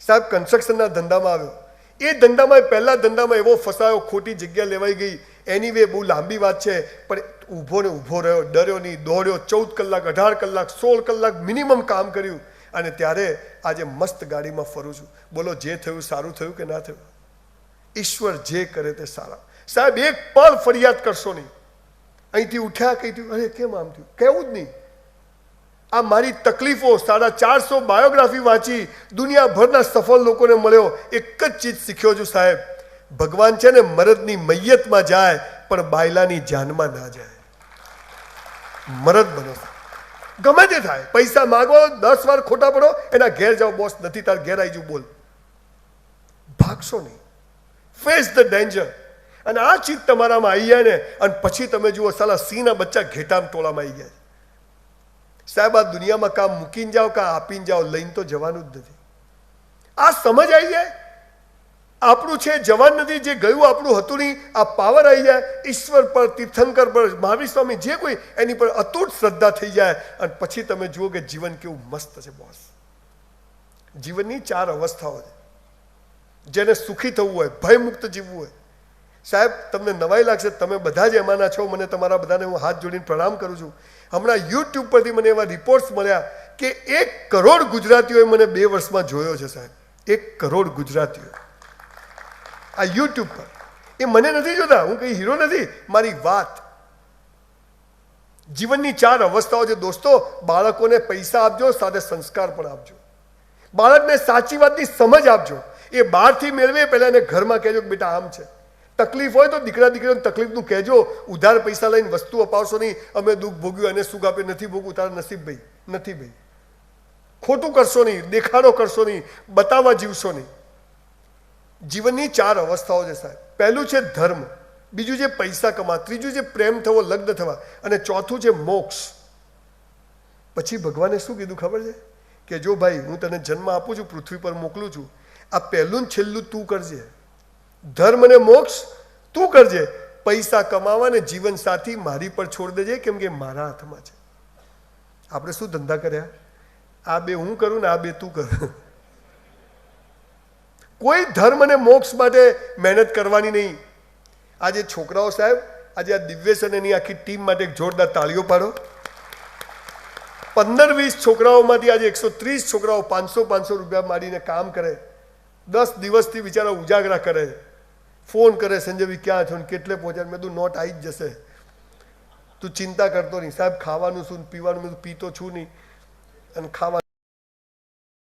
સાહેબ કન્સ્ટ્રક્શનના ધંધામાં આવ્યો. એ ધંધામાં, પહેલા ધંધામાં એવો ફસાયો, ખોટી જગ્યા લેવાઈ ગઈ. એની વે બહુ લાંબી વાત છે, પણ ઊભો ને ઊભો રહ્યો, ડર્યો નહીં, દોડ્યો, ચૌદ કલાક, અઢાર કલાક, સોળ કલાક મિનિમમ કામ કર્યું. અને ત્યારે આજે મસ્ત ગાડીમાં ફરું છું. બોલો, જે થયું, સારું થયું કે ના થયું? ઈશ્વર જે કરે તે સારા. સાહેબ, એક પળ ફરિયાદ કરશો નહીં. અહીંથી ઉઠ્યા કહી થયું અરે, કેમ આમ થયું? કેવું જ નહીં. આ મારી તકલીફો સાડા ચારસો બાયોગ્રાફી વાંચી દુનિયાભરના સફળ લોકોને મળ્યો, એક જ ચીજ શીખ્યો છું સાહેબ. ભગવાન છે ને મરદની મૈયતમાં જાય, પણ બાયલાની જાનમાં ના જાય. મરદ બનો ગમે તે થાય. પૈસા માગો, દસ વાર ખોટા પડો, એના ઘેર જાઓ, બોસ, નથી તાર ઘેર આવી જુ બોલ. ભાગશો નહીં. ફેસ ધ ડેન્જર અને આ ચીજ તમારામાં આવી જાય ને, અને પછી તમે જુઓ, સાલા સિંહના બચ્ચા ઘેટામ ટોળામાં આવી ગયા સાહેબ, આ દુનિયામાં કામ મૂકીને જાઓ, કાં આપીને જાઓ, લઈને તો જવાનું જ નથી. આ સમજ આવી જાય? આપણું છે, જવાન નથી, જે ગયું આપણું હતું નહીં, આ પાવર આવી જાય. ઈશ્વર પર, તીર્થંકર પર, મહાવીર સ્વામી જે કોઈ, એની પર અતૂટ શ્રદ્ધા થઈ જાય. અને પછી તમે જુઓ કે જીવન કેવું મસ્ત છે, બોસ. જીવનની ચાર અવસ્થાઓ છે. જેને સુખી થવું હોય, ભયમુક્ત જીવવું હોય સાહેબ, તમને નવાઈ લાગશે, તમે બધા જ એમાંના છો, મને તમારા બધાને હું હાથ જોડીને પ્રણામ કરું છું. હમણાં યુટ્યુબ પરથી મને એવા રિપોર્ટ્સ મળ્યા કે એક કરોડ ગુજરાતીઓએ મને બે વર્ષમાં જોયો છે, સાહેબ. એક કરોડ ગુજરાતીઓ. આ યુટ્યુબ પર. એ મને નથી જોતા, હું કઈ હીરો નથી. મારી વાત. જીવનની ચાર અવસ્થાઓ છે, દોસ્તો. બાળકોને પૈસા આપજો, સાથે સંસ્કાર પણ આપજો. બાળકને સાચી વાતની સમજ આપજો. એ બહારથી મેળવે પહેલાં એને ઘરમાં કહેજો કે બેટા આમ છે. તકલીફ હોય તો દીકરા દીકરીઓને તકલીફનું કહેજો. ઉધાર પૈસા લઈને વસ્તુ અપાવશો નહીં. અમે દુઃખ ભોગ્યું અને સુખ આપે નથી ભોગવું, તારા નસીબ ભાઈ. નથી ભાઈ. ખોટું કરશો નહીં. દેખાડો કરશો નહીં. બતાવવા જીવશો નહીં. જીવનની ચાર અવસ્થાઓ છે સાહેબ. પહેલું છે ધર્મ. બીજું છે પૈસા કમા ત્રીજું છે પ્રેમ થવો, લગ્ન થવા. અને ચોથું છે મોક્ષ. પછી ભગવાને શું કીધું ખબર છે? કે જો ભાઈ, હું તને જન્મ આપું છું, પૃથ્વી પર મોકલું છું. આ પહેલું છેલ્લું તું કરજે. ધર્મ અને મોક્ષ તું કરજે. પૈસા કમાવા ને જીવન સાથી મારી પર છોડ દેજે, કેમ કે મારા હાથમાં છે. આપણે શું ધંધા કર્યા? આ બે હું કરું ને આ બે તું કર. કોઈ ધર્મ અને મોક્ષ માટે મહેનત કરવાની નહીં. આજે છોકરાઓ સાહેબ, આજે આ દિવ્યેશ અને એની આખી ટીમ માટે એક જોરદાર તાળીઓ પાડો. પંદર વીસ છોકરાઓમાંથી આજે એકસો ત્રીસ છોકરાઓ પાંચસો પાંચસો રૂપિયા મારીને કામ કરે. દસ દિવસથી બિચારા ઉજાગરા કરે. ફોન કરે સંજયભાઈ ક્યાં છો? ને કેટલે પહોંચ્યા? મેં તું નોટ આવી જ જશે. તું ચિંતા કરતો નહીં. સાહેબ, ખાવાનું શું પીવાનું? મેં પીતો છું નહીં. અને ખાવા